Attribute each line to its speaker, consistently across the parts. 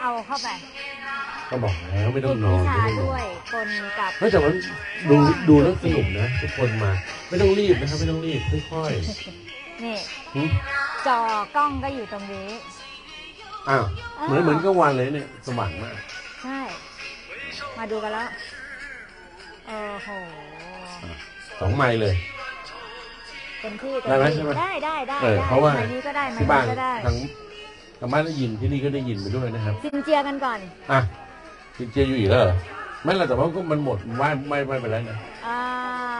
Speaker 1: เอาเข้าไป
Speaker 2: ก็บอกแล้วไม่ต้
Speaker 1: ฝึ
Speaker 2: อง
Speaker 1: ก
Speaker 2: นอ
Speaker 1: วิ
Speaker 2: น
Speaker 1: ชา
Speaker 2: ไม่ต้องนอ
Speaker 1: ด้วย
Speaker 2: น
Speaker 1: ปนกับ
Speaker 2: ไม่แต่ว่าดูดูแล้วสนุกนะทุกคนมา ไม่ต้องรีบนะครับ ไม่ต้องรีบค่อย
Speaker 1: นี่
Speaker 2: ๆหึ
Speaker 1: จอกล้องก็อยู่ตรงนี้
Speaker 2: อ้าวเหมือนเหมือนกลางวันเลยเนี่ยสว่างมาก
Speaker 1: ใช่ มาดูกันแล้วโอ้โห
Speaker 2: สองไมล์เลย
Speaker 1: เต็มที่เต็
Speaker 2: ได้ไหม
Speaker 1: ที่
Speaker 2: ใช่ไหม
Speaker 1: ได้ได้ได้
Speaker 2: เออ
Speaker 1: ได้
Speaker 2: เพราะว่า
Speaker 1: ไมค์นี้ก็ได้ไม
Speaker 2: ที่
Speaker 1: ค์
Speaker 2: บ้าน
Speaker 1: นี้ก็ได้
Speaker 2: ทั้งทางบ้านได้ยินที่นี่ก็ได้ยินไปด้วยนะครับ
Speaker 1: ซินเจียกันก่อน
Speaker 2: อะจินเจอยู่อีกแล้วเหรอไม่หรอกแต่ว่าก็มันหมดว่าไม่ไม่ไปแล้วนะ
Speaker 1: อ่า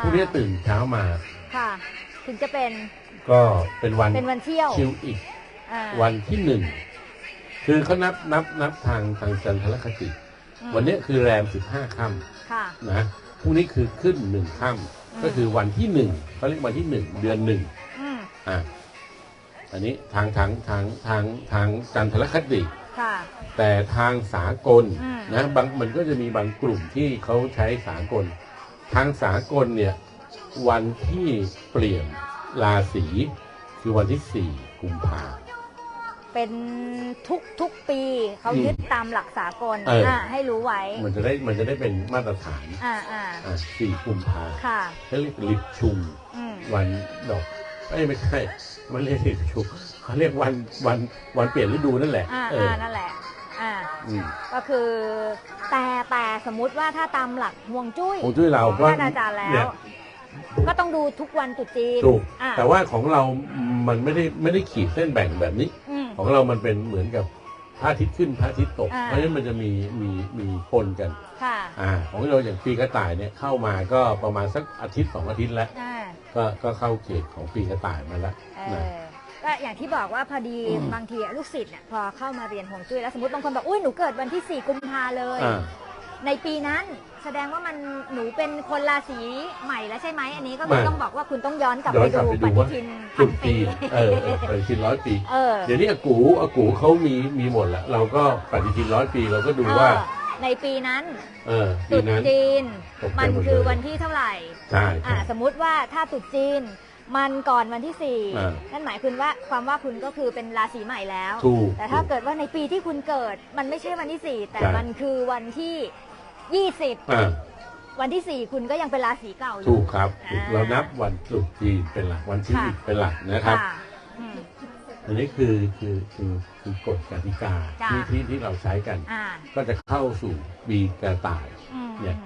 Speaker 2: พรุ่งนี้ตื่นเช้ามา
Speaker 1: ค่ะ ถึงจะเป็น
Speaker 2: ก็เป็นวัน
Speaker 1: เป็นวันเที่ยว
Speaker 2: คิวอีก
Speaker 1: อ่า
Speaker 2: วันที่หนึ่งคือเขานับนับนับทางทางจันทรคติ
Speaker 1: อืม
Speaker 2: วันนี้คือแรมสิบห้าค่
Speaker 1: ค่ะำ
Speaker 2: นะพรุ่งนี้คือขึ้นหนึ่งค่
Speaker 1: อืมำ
Speaker 2: ก็คือวันที่หนึ่งเขาเรียกวันที่หนึ่งเดือนหนึ่ง
Speaker 1: อืม
Speaker 2: อะอันนี้ทางทางทางทางทางจันทรคติ
Speaker 1: ค่ะ
Speaker 2: แต่ทางสากล
Speaker 1: อืม
Speaker 2: นะบางมันก็จะมีบางกลุ่มที่เขาใช้สากล ทางสากลเนี่ย วันที่เปลี่ยนราศีคือวันที่สี่กุมภา
Speaker 1: เป็นทุกทุกปีเขา
Speaker 2: อืม
Speaker 1: ยึดตามหลักสากล
Speaker 2: เอออ่่า
Speaker 1: ให้รู้ไว้
Speaker 2: มันจะได้มันจะได้เป็นมาตรฐาน
Speaker 1: อ่าอ่า
Speaker 2: อะสี่กุมภา
Speaker 1: ค่ะ
Speaker 2: เขาเรียกลิบชุม
Speaker 1: อืม
Speaker 2: วันดอกเอ้ยไม่ใช่มันเรียกลิบชุมเขาเรียกวันวันวันเปลี่ยนฤดูนั่นแหละ
Speaker 1: อ่า
Speaker 2: เออ
Speaker 1: อ่านั่นแหละอ่า
Speaker 2: อืม
Speaker 1: ก็คือแต่แต่สมมุติว่าถ้าตามหลักห่วงจุ้ย
Speaker 2: ของจุ้ยเรา
Speaker 1: ของ
Speaker 2: ก็
Speaker 1: ท่านอาจารย์แล้
Speaker 2: เนี่
Speaker 1: วยก็ต้องดูทุกวันตรุษจีน
Speaker 2: ถูก
Speaker 1: อ่า
Speaker 2: แต่ว่าของเรา มันไม่ได้ไม่ได้ขีดเส้นแบ่งแบบนี้
Speaker 1: อืม
Speaker 2: ของเรามันเป็นเหมือนกับพระอาทิตย์ขึ้นพระอาทิตย์ตก
Speaker 1: อ่า
Speaker 2: เพราะฉะนั้นมันจะมีมีมีปนกัน
Speaker 1: ค่ะ
Speaker 2: อ่าของเราอย่างปีกระต่ายเนี่ยเข้ามาก็ประมาณสักอาทิตย์สองอาทิตย์แล้ว
Speaker 1: อ่า
Speaker 2: ก็ก็เข้าเขตของปีกระต่ายมาแล้ว
Speaker 1: เอ
Speaker 2: นะ
Speaker 1: อก็อย่างที่บอกว่าพอดี
Speaker 2: อืม
Speaker 1: บางทีลูกศิษย์เนี่ยพอเข้ามาเรียนห่วงจุ้ยแล้วสมมติบางคนบอกอุ้ยหนูเกิดวันที่ 4 กุมภาเลย
Speaker 2: อ่า
Speaker 1: ในปีนั้นแสดงว่ามันหนูเป็นคนราศีใหม่แล้วใช่ไหมอันนี้ก็คือ
Speaker 2: ไม่
Speaker 1: ต้องบอกว่าคุณต้องย้อนกลับ
Speaker 2: ย้
Speaker 1: ไป
Speaker 2: อนกลับ
Speaker 1: ดู
Speaker 2: ไป
Speaker 1: ป
Speaker 2: ดู
Speaker 1: ฏิ
Speaker 2: ว่า
Speaker 1: ทินพั
Speaker 2: จุ
Speaker 1: น
Speaker 2: ด
Speaker 1: ปี
Speaker 2: ปีเออเออปฏิทินร้อยปี
Speaker 1: เออ
Speaker 2: เดี๋ยวนี้อากูอากูเขามีมีหมดแล้วเราก็ปฏิทินร้อยปีเราก็ดูว่า
Speaker 1: เออในปีนั้น
Speaker 2: เออ
Speaker 1: ต
Speaker 2: ปี
Speaker 1: รุษ
Speaker 2: นั้น
Speaker 1: จีน
Speaker 2: ตกใจ
Speaker 1: มัน
Speaker 2: หมดเลย
Speaker 1: คือวันที่เท่าไหร่
Speaker 2: ใช่
Speaker 1: อ่า
Speaker 2: ใช่
Speaker 1: สมมุติว่าถ้าตรุษจีน มันก่อนวันที่สี่
Speaker 2: อ่า
Speaker 1: นั่นหมายคุณว่าความว่าคุณก็คือเป็นราศีใหม่แล้ว
Speaker 2: ถูก
Speaker 1: แต่ถ้าเกิดว่าในปีที่คุณเกิด มันไม่ใช่วันที่สี่แต่
Speaker 2: ใช่
Speaker 1: มันคือวันที่ ยี่สิบ
Speaker 2: อ่า
Speaker 1: วันที่สี่คุณก็ยังเป็นราศีเก่าอยู่
Speaker 2: ถูกครับ
Speaker 1: อ่า
Speaker 2: เรานับวันตรุษจีนเป็นหลักวันที่
Speaker 1: ค่ะ
Speaker 2: เป็นหลักนะครับ
Speaker 1: ค่ะอืม
Speaker 2: อันนี้คือคือคือคือกฎกติกา
Speaker 1: จ้ะ
Speaker 2: ที่ที่ที่เราใช้กัน
Speaker 1: อ่า
Speaker 2: ก็จะเข้าสู่ปีกระต่าย
Speaker 1: อืม
Speaker 2: เนี่ย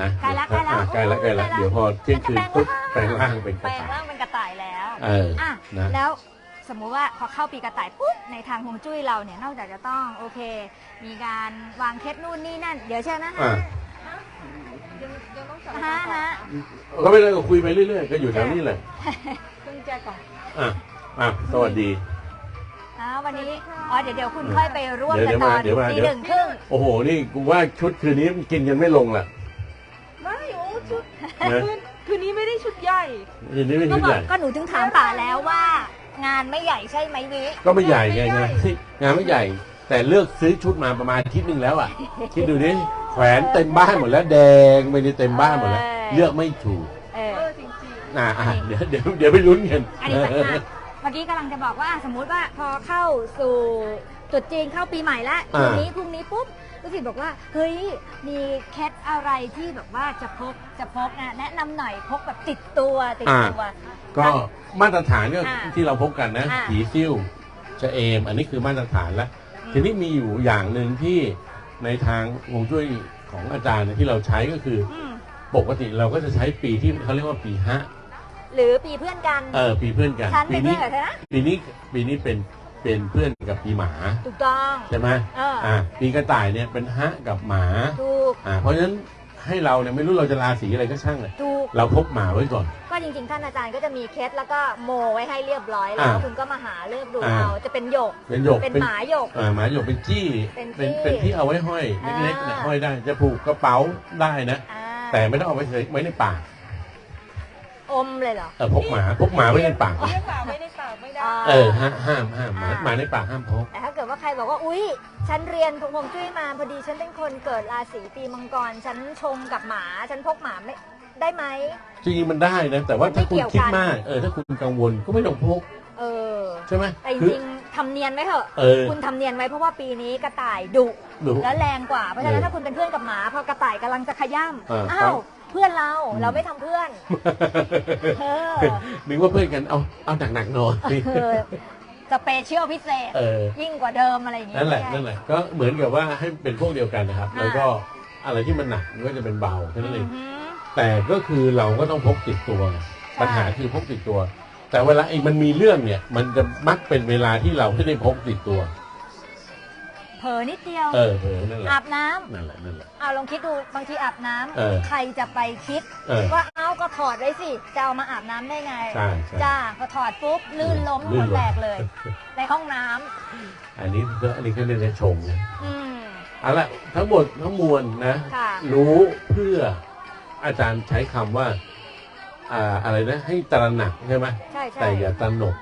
Speaker 2: นะ
Speaker 1: ใกล้ละใกล้ละ
Speaker 2: อะใกล้ละใกล้ละ
Speaker 1: ใกล้ละ
Speaker 2: เดี๋ยวพอเที่ยงคืนปุ๊บ
Speaker 1: แป
Speaker 2: แป
Speaker 1: ล
Speaker 2: ล
Speaker 1: ง
Speaker 2: ง
Speaker 1: ร่า
Speaker 2: ร่างง เป็นก
Speaker 1: แปล
Speaker 2: ระ
Speaker 1: ง
Speaker 2: ต่าย
Speaker 1: ร่างเป็นกระต่ายแล้ว
Speaker 2: เออ
Speaker 1: อะ
Speaker 2: นะ
Speaker 1: แล้วส มมุติว่าพอเข้าปีกระต่ายปุ๊บในทางฮวงจุ้ยเราเนี่ยนอกจากจะต้องโอเค มีการวางเคล็ดนู่นนี่นั่น เดี๋ยวเชิญนะ
Speaker 2: อะ
Speaker 1: ฮะฮะ
Speaker 2: ก็ไม่ได้ก็คุยไปเรื่อยๆก็อยู่แถวนี้แหละ
Speaker 1: เพิ่งเจอก่อน
Speaker 2: อะอะสวัสดี
Speaker 1: อ่าวันนี้อ๋อเดี๋ยวเดี๋ยวคุณค่อยไปร่วม
Speaker 2: เดี๋
Speaker 1: กั
Speaker 2: ยวน
Speaker 1: ตอน
Speaker 2: เดี๋ยวมา
Speaker 1: ตี
Speaker 2: เดี๋ยว
Speaker 1: หนึ่งครึ่ง
Speaker 2: โอ้โห นี่กูว่าชุดคืนนี้มันกินกันไม่ลงแหละ
Speaker 3: ไม่โอ้ชุด
Speaker 2: นะ
Speaker 3: คืนคืนนี้ไม่ได้ชุดใหญ่
Speaker 2: คืนนี้ไม่
Speaker 1: ก็
Speaker 2: ชุด
Speaker 1: บอ
Speaker 2: ให
Speaker 1: ก
Speaker 2: ญ่
Speaker 1: ก็หนูถึงถามป่าแล้วว่า งานไม่ใหญ่ใช่ไหมวิ
Speaker 2: ก็ไม่ใหญ่ไง
Speaker 3: ไม่ใหญ่
Speaker 2: งานงานไม่ใหญ่ แต่เลือกซื้อชุดมาประมาณอาทิตย์หนึ่งแล้วอะคิดดูนี่แขวนเต็มบ้านหมดแล้วแดงไปในเต็มบ้านหมดแล้วเลือกไม่ถูก
Speaker 1: เออ
Speaker 3: เออจริง
Speaker 2: อะอะเดี๋ยวเดี๋ยวเดี๋ยวไปลุ้นกัน
Speaker 1: อันนี้ปัญหาเมื่อกี้กำลังจะบอกว่าสมมุติว่าพอเข้าสู่ตรุษจีนเข้าปีใหม่แล้ว
Speaker 2: อ่า
Speaker 1: คืนนี้พรุ่งนี้ปุ๊บ ลูกศิษย์บอกว่าเฮ้ยมีเคล็ดอะไรที่แบบว่าจะพกจะพกนะแนะนำหน่อยพกแบบติดตัวติดตัว
Speaker 2: ก็มาตรฐานก็
Speaker 1: อ่า
Speaker 2: ที่เราพบกันนะ
Speaker 1: อ่า
Speaker 2: ผีซิ่วชะเอม อันนี้คือมาตรฐานแล้ว
Speaker 1: อืม
Speaker 2: ทีนี้มีอยู่อย่างหนึ่งที่ในทางฮวงจุ้ยของอาจารย์เนี่ยที่เราใช้ก็คือ
Speaker 1: อืม
Speaker 2: ปกติเราก็จะใช้ปีที่เขาเรียกว่าปีฮะ
Speaker 1: หรือปีเพื่อนกัน
Speaker 2: เออปีเพื่อนกัน
Speaker 1: ฉัน
Speaker 2: ปี
Speaker 1: เป็นเพื่
Speaker 2: นี้
Speaker 1: อนกับเธอนะ
Speaker 2: ปีนี้ปีนี้เป็น เป็นเพื่อนกับปีหมา
Speaker 1: ถูกต้อง
Speaker 2: ใช่ไหม
Speaker 1: เออ
Speaker 2: อ่าปีกระต่ายเนี่ยเป็นฮะกับหมา
Speaker 1: ถูก
Speaker 2: อ่าเพราะฉะนั้นให้เราเนี่ยไม่รู้เราจะราศีอะไรก็ช่างเลย
Speaker 1: ถูก
Speaker 2: เราพกหมาไว้ก่อน
Speaker 1: ก็จริงๆ ท่านอาจารย์ก็จะมีเคล็ดแล้วก็โมไว้ให้เรียบร้อยแล้ว
Speaker 2: อ่า
Speaker 1: คุณก็มาหาเลือกดู
Speaker 2: อ่า
Speaker 1: เอาจะเป็นหยก
Speaker 2: เป็นหยก
Speaker 1: เป็นหมาหยก
Speaker 2: อ่าหมาหยกเป็นจี้
Speaker 1: เป็น
Speaker 2: เป็น
Speaker 1: จี้
Speaker 2: เป็นที่เอาไว้ห้อยเล็กๆเนี่ย
Speaker 1: อ่า
Speaker 2: ห้อยได้จะผูกกระเป๋าได้นะ
Speaker 1: อ่า
Speaker 2: แต่ไม่ต้องเอาไว้เฉยไว้ในปาก
Speaker 1: อมเลยเหรอ
Speaker 2: เออพกหมาพกหมาไว้ในปาก
Speaker 3: ๆไม่ได้ปากไม่ได้ปากไม่ได้
Speaker 1: อ่า
Speaker 2: เออห้ามห้ามห้ามหมา
Speaker 1: อ่า
Speaker 2: หมาในปากห้ามพก
Speaker 1: แต่ถ้าเกิดว่าใครบอกว่าอุ๊ย ฉันเรียนฮวงจุ้ยมาพอดีฉันเป็นคนเกิดราศีปีมังกร ฉันชงกับหมา ฉันพกหมาไม่ได้ไหม
Speaker 2: จริงๆมันได้นะ แต่ว่าถ้าคุณ
Speaker 1: ไม่เกี่ยว
Speaker 2: คิด
Speaker 1: กัน
Speaker 2: มากเออถ้าคุณกังวลก็ไม่ต้องพก
Speaker 1: เออ
Speaker 2: ใช่ไหม
Speaker 1: แต่จ
Speaker 2: คือ
Speaker 1: ริงๆทำเนียนไว้เถอะ
Speaker 2: เออ
Speaker 1: คุณทำเนียนไว้เพราะว่าปีนี้กระต่ายดุ
Speaker 2: ดู
Speaker 1: และแรงกว่าเพราะฉะนั้น
Speaker 2: เออ
Speaker 1: ถ้าคุณเป็นเพื่อนกับหมาพอกระต่ายกำลังจะขย้
Speaker 2: เออำครั
Speaker 1: อ้าว
Speaker 2: บ
Speaker 1: เพื่อนเรา
Speaker 2: อืม
Speaker 1: เราไม่ทำเพื่อน เออ
Speaker 2: นึกว่าเพื่อนกันเอาเอาหนักๆหน่อย
Speaker 1: เออสเปเชียลพิเศษ
Speaker 2: เออ
Speaker 1: ยิ่งกว่าเดิมอะไรอย่างเงี้ย
Speaker 2: นั่นแหละนั่นแหละก็เหมือนกับว่าให้เป็นพวกเดียวกันนะครับ
Speaker 1: อ่า
Speaker 2: แล้วก็อะไรที่มันหนักมันก็จะเป็นเบาแค่นั้นเอง
Speaker 1: อือหือ
Speaker 2: แต่ก็คือเราก็ต้องพกติดตัวไง
Speaker 1: ใช่
Speaker 2: ปัญหาคือพกติดตัว แต่เวลาไอ้มันมีเรื่องเนี่ย มันจะมักเป็นเวลาที่เราไม่ได้พกติดตัว
Speaker 1: เผลอนิดเดียว
Speaker 2: เออเออนั่นแหละ
Speaker 1: อาบน้ำ
Speaker 2: นั่นแหละนั่นแหละ
Speaker 1: เอาลองคิดดูบางทีอาบน้ำ
Speaker 2: เออ
Speaker 1: ใครจะไปคิด
Speaker 2: เออ
Speaker 1: ว่าเอาก็ถอดไว้สิ จะเอามาอาบน้ำได้ไง
Speaker 2: ใช่ใช่
Speaker 1: จ้าพอถอดปุ๊บ ลื่นล้ม
Speaker 2: ลื่
Speaker 1: หั
Speaker 2: น
Speaker 1: ว
Speaker 2: ล้ม
Speaker 1: แตกเลย ในห้องน้ำ
Speaker 2: อันนี้ก็อันนี้ก็เรียกว่าชงนะ
Speaker 1: อืม
Speaker 2: เอาละทั้งหมดทั้งมวลนะ
Speaker 1: ค่ะ
Speaker 2: รู้เพื่ออาจารย์ใช้คำว่าอ่าอะไรนะ ให้ตระหนักใช่ไหม
Speaker 1: ใช่ใช่
Speaker 2: แต่อย่าตระหนก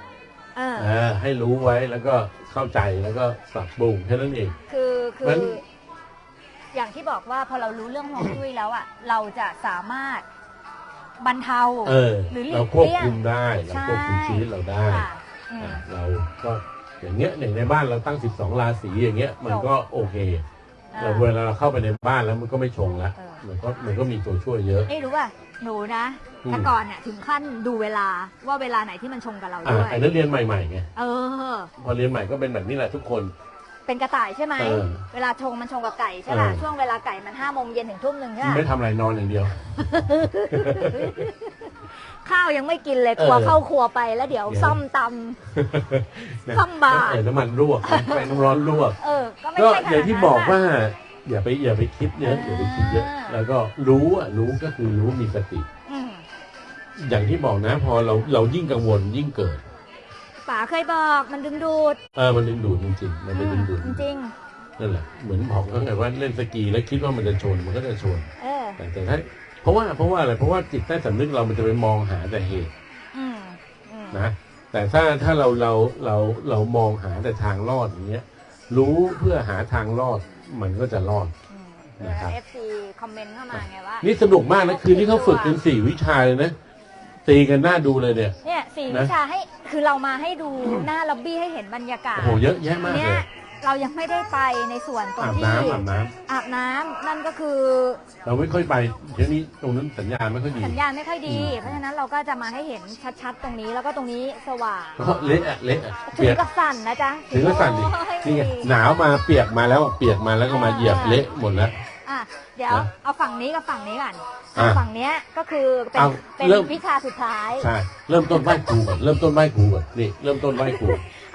Speaker 1: เออ
Speaker 2: เออให้รู้ไว้แล้วก็ เข้าใจแล้วก็ปรับปรุงแค่นั้นเอง
Speaker 1: คือคื
Speaker 2: มั
Speaker 1: อน อย่างที่บอกว่าพอเรารู้เรื่องฮวงจุ้ยแล้วอะ เราจะสามารถบรรเทา
Speaker 2: เออ
Speaker 1: หรือหลีก
Speaker 2: เราควบ
Speaker 1: เลี่ยง
Speaker 2: คุมได้เราควบคุม
Speaker 1: ใช่
Speaker 2: ชีวิตเราได้
Speaker 1: ค่ะอืม
Speaker 2: อะเราก็อย่างเงี้ยอย่างในบ้านเราตั้ง 12 ราศีอย่างเงี้ยมันก็โอเค
Speaker 1: อ่า
Speaker 2: แต่เวลาเราเข้าไปในบ้านแล้วมันก็ไม่ชงแล้ว
Speaker 1: เออ
Speaker 2: มันก็มันก็มีตัวช่วยเยอะ
Speaker 1: นี่รู้ป่ะหนูนะ
Speaker 2: อืม
Speaker 1: แต่ก่อนเนี่ยถึงขั้นดูเวลาว่าเวลาไหนที่มันชงกับเรา
Speaker 2: อ่า
Speaker 1: ด้วย
Speaker 2: อันนั้นเรียนใหม่ๆไง
Speaker 1: เออ
Speaker 2: พอเรียนใหม่ก็เป็นแบบนี้แหละทุกคน
Speaker 1: เป็นกระต่ายใช่ไหม
Speaker 2: เออ
Speaker 1: เวลาชงมันชงกับไก่ใช่ป่ะ
Speaker 2: เออ
Speaker 1: ช่วงเวลาไก่มันห้าโมงเย็นถึงทุ่มหนึ่งใช่ป่ะ
Speaker 2: ไม่ทำอะไรนอนอย่างเดียว
Speaker 1: ข้าวยังไม่กินเลยกลัว
Speaker 2: เออ
Speaker 1: เข้าครัวไปแล้วเดี๋ยว
Speaker 2: เดี๋ยว
Speaker 1: ซ่อมตซ่อมบาท
Speaker 2: เออน้ำมันลวกไปน้ำร้อนลวกำ
Speaker 1: เออ ก็ไม่
Speaker 2: ก็
Speaker 1: ใช่ขนาดนั้น
Speaker 2: อย่างที่บอกะว่า อย่าไปอย่าไปคิดเยอะอย่าไปคิดเยอะ
Speaker 1: อ่า
Speaker 2: แล้วก็รู้อะรู้ก็คือรู้มีสติ
Speaker 1: อืม
Speaker 2: อย่างที่บอกนะ พอเราเรายิ่งกังวลยิ่งเกิด
Speaker 1: ป๋าเคยบอกมันดึงดูด
Speaker 2: เออมันดึงดูดจริงๆมันเป็นดึงดูด
Speaker 1: จริง
Speaker 2: นั่นแหละเหมือนบอกตั้งแต่ว่าเล่นสกีแล้วคิดว่ามันจะชนมันก็จะชน
Speaker 1: ๆเออ
Speaker 2: แต่แต่ถ้าเพราะว่าเพราะว่าอะไรเพราะว่าจิตใต้สำนึกเรามันจะไปมองหาแต่เหตุ
Speaker 1: อืมอืม
Speaker 2: นะแต่ถ้าถ้าเราเราเราเรามองหาแต่ทางรอดอย่างเงี้ย รู้เพื่อหาทางรอด มันก็จะรอด
Speaker 1: อืม
Speaker 2: นะครับ
Speaker 1: เอฟซีคอมเมนต์เข้ามาไงว่า
Speaker 2: นี่สนุกมากนะ คืนนี้เขาฝึกกันสี่วิชาเลยนะตีกันหน้าดูเลยเนี่ย
Speaker 1: เนี่ยสี่
Speaker 2: นะ
Speaker 1: วิชาให้คือเรามาให้ดูหน้าล็อบบี้ให้เห็นบรรยากาศ
Speaker 2: โอ้โหเยอะแยะมาก
Speaker 1: เนี่
Speaker 2: เลยย
Speaker 1: เรายังไม่ได้ไปในส่วนตรง
Speaker 2: อาบ
Speaker 1: ที่
Speaker 2: น้ำอาบน้ำ
Speaker 1: อาบน้ำนั่นก็คือ
Speaker 2: เราไม่ค่อยไปเดี๋ยวนี้ตรงนั้นสัญญาณไม่ค่อยดี
Speaker 1: สัญญาณไม่ค่อยดี
Speaker 2: อืม
Speaker 1: เพราะฉะนั้นเราก็จะมาให้เห็นชัดๆตรงนี้แล้วก็ตรงนี้สว่าง
Speaker 2: ก็เละอะเละอะ
Speaker 1: ถึ
Speaker 2: เปี
Speaker 1: ง
Speaker 2: ยก
Speaker 1: กับสั่นนะจ๊ะ
Speaker 2: ถึงก็สั่นดิ
Speaker 1: โอ้ย
Speaker 2: นี่ไงหนาวมาเปียกมาแล้วอะเปียกมาแล้วก็มาเหยียบเละหมดแล้ว
Speaker 1: อะเดี๋ยว
Speaker 2: นะ
Speaker 1: เอาฝั่งนี้กับฝั่งนี้ก่อน
Speaker 2: อะ
Speaker 1: ฝั่งเนี้ยก็คือเป็น
Speaker 2: เอา
Speaker 1: เป็น
Speaker 2: เริ่ม
Speaker 1: วิชาสุดท้าย
Speaker 2: ใช่เริ่มต้นไหว้ครูก่อนเริ่มต้นไหว้ครูก่อนนี่เริ่มต้นไหว้ครู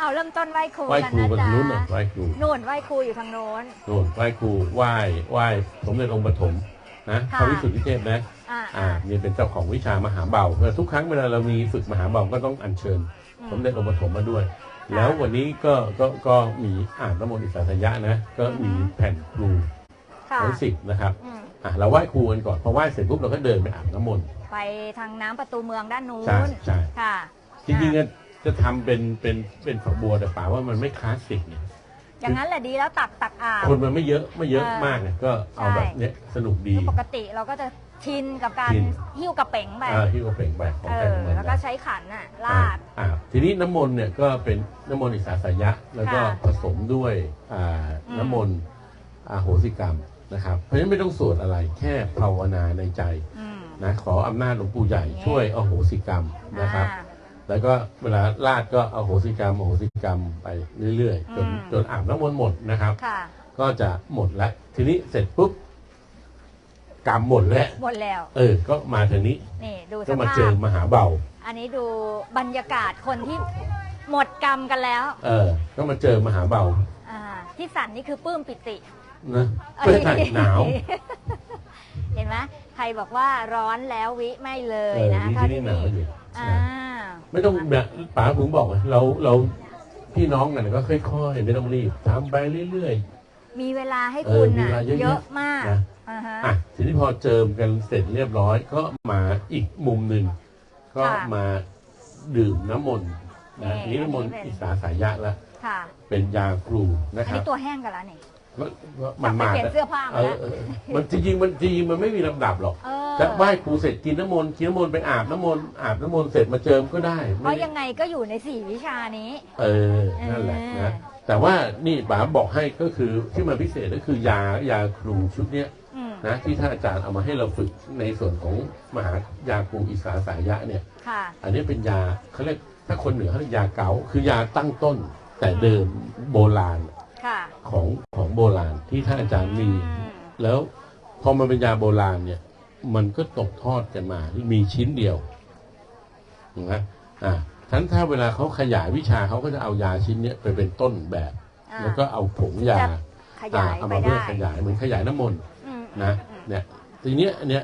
Speaker 1: เอาเริ่มต้นไหว้ครู
Speaker 2: ไหว้
Speaker 1: กัน
Speaker 2: ครู
Speaker 1: นะ
Speaker 2: กัน
Speaker 1: จ๊ะ
Speaker 2: นู้นน่ะไหว้ครู
Speaker 1: นู่นไหว้ครูอยู่ทางโน้น
Speaker 2: นู่นไหว้ครูไหว้ไหว้สมเด็จองค์ปฐมนะ
Speaker 1: ค่ะ
Speaker 2: พระวิสุทธิเทพนะ
Speaker 1: อ่า
Speaker 2: อ่านี่เป็นเจ้าของวิชามหาเบาเพราะทุกครั้งเวลาเรามีฝึกมหาเบาก็ต้องอัญเชิญ สมเด็จองค์ปฐมมาด้วย แล้ววันนี้ก็ก็ก็มีอ่านน้ำมนต์อิสาสยะนะ ก็มีแผ่นครู
Speaker 1: ค่ะ
Speaker 2: ทั้งสิบนะครับ
Speaker 1: อืม
Speaker 2: อะเราไหว้ครูกันก่อนพอไหว้เสร็จปุ๊บเราก็เดินไปอาบน้ำมนต์
Speaker 1: ไปทางน้ำประตูเมืองด้านนู้
Speaker 2: ใช่
Speaker 1: น
Speaker 2: ใช่
Speaker 1: ค่ะ
Speaker 2: จริงๆอะ จะทำเป็นเป็นเป็นฝักบัวแต่ป่าว่ามันไม่คลาสสิกเนี่ย
Speaker 1: อย่างนั้นแหละดีแล้วตักตักอาบ
Speaker 2: คนมันไม่เยอะไม่เยอะ
Speaker 1: เออ
Speaker 2: มากเนี่ยก็เอา
Speaker 1: ใช่
Speaker 2: แบบเนี้ยสนุกดี
Speaker 1: คือปกติเราก็จะชินกับการ
Speaker 2: ชิน
Speaker 1: หิ้วกระเป๋งไป
Speaker 2: อ่าที่เขาเปล่งแบบของ
Speaker 1: เอ
Speaker 2: ใคร
Speaker 1: อ
Speaker 2: ของมัน
Speaker 1: แล้วก็
Speaker 2: นะ
Speaker 1: ใช้ขันน่ะ
Speaker 2: อ่า
Speaker 1: ลาด
Speaker 2: อ่าทีนี้น้ำมนต์เนี่ยก็เป็นน้ำมนต์อิสาสยะ แล้วก็
Speaker 1: ค่ะ
Speaker 2: ผสมด้วยอ่า
Speaker 1: อืม
Speaker 2: น้ำมนต์อาโหสิกรรมนะครับเพราะฉะนั้นไม่ต้องสวดอะไรแค่ภาวนาในใจ
Speaker 1: อืม
Speaker 2: นะขออำนาจหลวงปู่ใหญ่
Speaker 1: อย่างเงี้ย
Speaker 2: ช่วยอโหสิกรรมนะครับ
Speaker 1: อ่า
Speaker 2: แล้วก็เวลาลาดก็อโหสิกรรมอโหสิกรรมไปเรื่อยๆ จน
Speaker 1: อืม
Speaker 2: จนอาบน้ำมนต์หมดนะครับ
Speaker 1: ค่ะ
Speaker 2: ก็จะหมดแล้วทีนี้เสร็จปุ๊บกรรมหมดแล้ว
Speaker 1: หมดแล้ว
Speaker 2: เออ ก็มาทางนี้
Speaker 1: นี่ดูส
Speaker 2: ก็มา
Speaker 1: ภา
Speaker 2: เจอ
Speaker 1: พ
Speaker 2: มหาเบา
Speaker 1: อันนี้ดูบรรยากาศคนที่หมดกรรมกันแล้ว
Speaker 2: เออ ก็มาเจอมหาเบา
Speaker 1: อ่าที่สั่นนี่คือปลื้มปิติ
Speaker 2: นะเพื่อถ่ายหนาว
Speaker 1: เห็นไหมใครบอกว่าร้อนแล้ววิไม่เล
Speaker 2: เอยอ
Speaker 1: นะ
Speaker 2: นี่
Speaker 1: ถ้า
Speaker 2: ที่นี่หนาวอยู่
Speaker 1: อ่า
Speaker 2: ไม่ต้องแบบป๋าผมบอกว่าเราเราพี่น้องกันก็ค่อยๆไม่ต้องรีบทำไปเรื่อย
Speaker 1: มีเวลาให้
Speaker 2: เออ
Speaker 1: คุณ
Speaker 2: มี
Speaker 1: น่ะ
Speaker 2: เวลาเยอะๆ
Speaker 1: เยอะมาก
Speaker 2: นะ
Speaker 1: อ่าฮะ
Speaker 2: ๆอะทีนี้พอเจิมกันเสร็จเรียบร้อย ก็มาอีกมุมหนึ่งก็
Speaker 1: ค่ะ
Speaker 2: มาดื่มน้ำมนต์นะ
Speaker 1: นี่
Speaker 2: นี่น้ำมนต์
Speaker 1: อันนี้เป็น
Speaker 2: อิสาสายะละ
Speaker 1: ค่ะ
Speaker 2: เป็นยาครูนะ
Speaker 1: อัน
Speaker 2: ครับ
Speaker 1: นี้ตัวแห้งกันแล้วนี่
Speaker 2: มัน
Speaker 1: ไป
Speaker 2: มา
Speaker 1: เปลี่ยนเสื้อผ้า
Speaker 2: เอ
Speaker 1: มา
Speaker 2: อ
Speaker 1: แล้ว
Speaker 2: เออมันจริงๆมันจริงๆมันไม่มีลำดับหรอก
Speaker 1: เออ
Speaker 2: จะไหว้ครูเสร็จกินน้ำมนต์กินน้ำมนต์ไปอาบน้ำมนต์อาบน้ำมนต์เสร็จมาเจิมก็ได้
Speaker 1: เพ
Speaker 2: ไม่
Speaker 1: ราะยังไงก็อยู่ในสี่วิชานี้
Speaker 2: เออนั่นแหละ
Speaker 1: เออ
Speaker 2: นะแต่ว่านี่ป๋าบอกให้ก็คือที่มันพิเศษก็คือยายาครูชุดเนี้ย
Speaker 1: อืม
Speaker 2: นะที่ท่านอาจารย์เอามาให้เราฝึกในส่วนของมหายาครูอิสาสายะเนี่ย
Speaker 1: ค่ะ
Speaker 2: อันนี้เป็นยาเขาเรียกถ้าคนเหนือเขาเรียกยาเกาคือยาตั้งต้น แต่เดิมโบราณ
Speaker 1: ค่ะ
Speaker 2: ของของโบราณที่ท่านอาจารย์มี
Speaker 1: อืม
Speaker 2: แล้วพอมันเป็นยาโบราณเนี่ย มันก็ตกทอดกันมา มีชิ้นเดียวนะอ่าทั้นถ้าเวลาเขาขยายวิชาเขาก็จะเอายาชิ้นเนี้ยไปเป็นต้นแบบ
Speaker 1: อ่า
Speaker 2: แล้วก็เอาผงยา
Speaker 1: จะขยาย
Speaker 2: อ่เอา
Speaker 1: ไป
Speaker 2: มาเพื่อ
Speaker 1: ได้
Speaker 2: ขยายเหมือนขยายน้ำมนต์
Speaker 1: อืม
Speaker 2: นะ
Speaker 1: อืม
Speaker 2: เนี่ยทีเนี้ยอันเนี้ย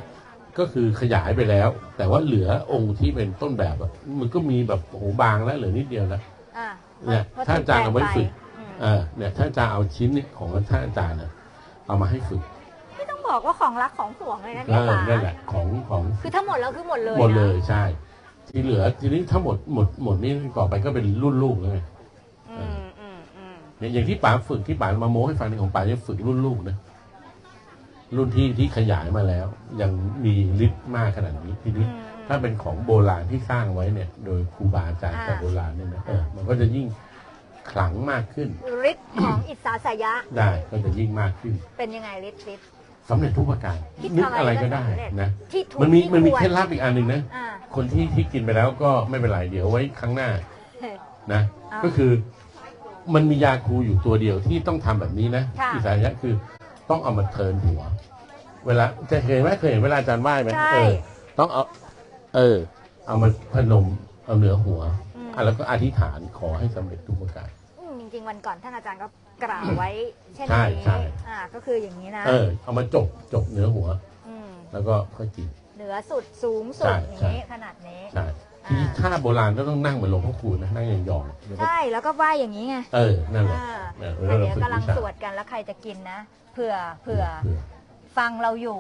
Speaker 2: ก็คือขยายไปแล้ว แต่ว่าเหลือองค์ที่เป็นต้นแบบอะมันก็มีแบบโอ้โหบางแล้วเหลือนิดเดียวแล้ว
Speaker 1: อ่า
Speaker 2: เนี่ย
Speaker 1: พะ
Speaker 2: ถ้าอาจารย์เอาไว้ฝึก
Speaker 1: อืม
Speaker 2: เออเนี่ยถ้าจะเอาชิ้นนี้ของท่านอาจารย์เนี่ยเอามาให้ฝึก
Speaker 1: ไม่ต้อง บอกว่าของรักของห่วงเลยนะ
Speaker 2: เอ
Speaker 1: เนี่ย
Speaker 2: อ
Speaker 1: ป๋า
Speaker 2: นั่นแหละของของ
Speaker 1: คือทั้งหมดแล้วคือหมดเลย
Speaker 2: หมดเลย
Speaker 1: นะ
Speaker 2: ใช่ ที่เหลือทีนี้ถ้าหมดหมดหมดนี่ต่อไปก็เป็นรุ่นลูกเลย
Speaker 1: อืมอืมอืม
Speaker 2: เนี่ยอย่างที่ป๋าฝึกที่ป๋ามาโม้ให้ฟังในของป๋าจะฝึกรุ่นลูกนะรุ่นที่ที่ขยายมาแล้ว ยังมีฤทธิ์มากขนาดนี้ทีนี้
Speaker 1: อืม
Speaker 2: ถ้าเป็นของโบราณที่สร้างไว้เนี่ย โดยครูบาอาจารย์
Speaker 1: อ่า
Speaker 2: แต่โบราณเนี่ยนะเออมันก็จะยิ่งขลังมากขึ้น
Speaker 1: ฤทธิ์ของอิสาสยะ
Speaker 2: ได้ก็จะยิ่งมากขึ้น
Speaker 1: เป็นยังไงฤทธิ์ฤทธิ์
Speaker 2: สำเร็จทุกประการ
Speaker 1: คิด
Speaker 2: นึก
Speaker 1: อะไร
Speaker 2: อะไรก็
Speaker 1: ก็
Speaker 2: ได้
Speaker 1: สำเร็จ
Speaker 2: นะ
Speaker 1: ที่ถูก
Speaker 2: มันมี
Speaker 1: ที่
Speaker 2: มันมี
Speaker 1: ควร
Speaker 2: เคล็ดลับอีกอันหนึ่งนะ
Speaker 1: อ่า
Speaker 2: คนที่ที่กินไปแล้วก็ไม่เป็นไรเดี๋ยวไว้ครั้งหน้านะ
Speaker 1: อ่า
Speaker 2: ก็คือมันมียาคูอยู่ตัวเดียวที่ต้องทำแบบนี้นะ
Speaker 1: ค่ะ
Speaker 2: อิสายะคือต้องเอามาเทิร์นหัว เวลาจะเคยไหมเคยเห็นเวลาอาจารย์ไหว้ไหม
Speaker 1: ใช่
Speaker 2: เออต้องเอา เออ เอามาพนมเอาเหนือหัว
Speaker 1: อืม
Speaker 2: อะแล้วก็อธิษฐานขอให้สำเร็จทุกประการ
Speaker 1: อืมจริงๆวันก่อนท่านอาจารย์ก็ กล่าวไว้ เช่น
Speaker 2: ใช่
Speaker 1: นี้
Speaker 2: ใช่
Speaker 1: อ่าก็คืออย่างนี้นะ
Speaker 2: เออเอามาจบจบเหนือหัว
Speaker 1: ม
Speaker 2: แล้วก็ค่อยกิน
Speaker 1: เหนือสุดสูงสุด
Speaker 2: ใช่
Speaker 1: อย่าง
Speaker 2: ใช่
Speaker 1: นี้ขนาดนี้
Speaker 2: ใช่ทีนี้ถ้าโบราณก็ต้องนั่งเหมือนหลวงพ่อคูณนะนั่งยองๆแล้วก็
Speaker 1: ใช่แล้วก็ไหว้อย่างนี้ไง
Speaker 2: เออนั่นแหละ
Speaker 1: อ่า
Speaker 2: เออ
Speaker 1: แต่เดี๋ยว
Speaker 2: ฝึ
Speaker 1: กำลัง
Speaker 2: วิชา
Speaker 1: สวดกันแล้วใครจะกินนะเผื่อเผื่อ
Speaker 2: เผื่อ
Speaker 1: ฟังเราอยู่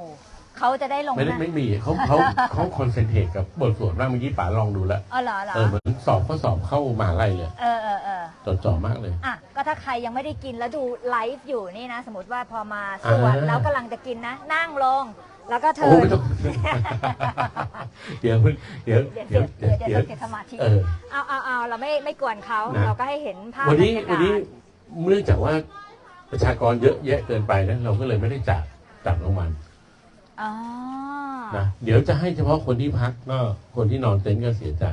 Speaker 1: เขาจะได้ลง
Speaker 2: ไม่ได้
Speaker 1: นะ
Speaker 2: ไม่มีเขาเขาเขาคอนเซนเทรตกับบทสวดมากเมื่อกี้ป๋าลองดูแล้ว
Speaker 1: อ๋อเหรอเหรอ
Speaker 2: เออเหมือนสอบข้อสอบเข้ามหาลัยเลย
Speaker 1: เออเออเออ
Speaker 2: จดจ่อมากเลย
Speaker 1: อะก็ถ้าใครยังไม่ได้กินแล้วดูไลฟ์อยู่นี่นะ สมมติว่าพอมาสวด
Speaker 2: อ่า
Speaker 1: แล้วกำลังจะกินนะ นั่งลง แล้วก็เทิ
Speaker 2: โอ้
Speaker 1: ร์น
Speaker 2: ไม่ต้องเดี๋ยวเพิ่งเดี๋ยว
Speaker 1: เดี๋ยว
Speaker 2: เดี๋ยว
Speaker 1: เดี๋ยว
Speaker 2: เดี๋ยว
Speaker 1: เดี๋ยวเสียสมาธิ
Speaker 2: เออ
Speaker 1: เอาเอาเอาเราไม่ไม่กวนเขา
Speaker 2: นะ
Speaker 1: เราก็ให้เห็นภาพ
Speaker 2: วันนี้
Speaker 1: บรรยากาศ
Speaker 2: วันนี้เนื่องจากว่าประชากรเยอะแยะเกินไปนะเราก็เลยไม่ได้จัดจัดรางวัล
Speaker 1: อ๋อ
Speaker 2: นะเดี๋ยวจะให้เฉพาะคนที่พักก็คนที่นอนเต็นท์ก็เสียใจ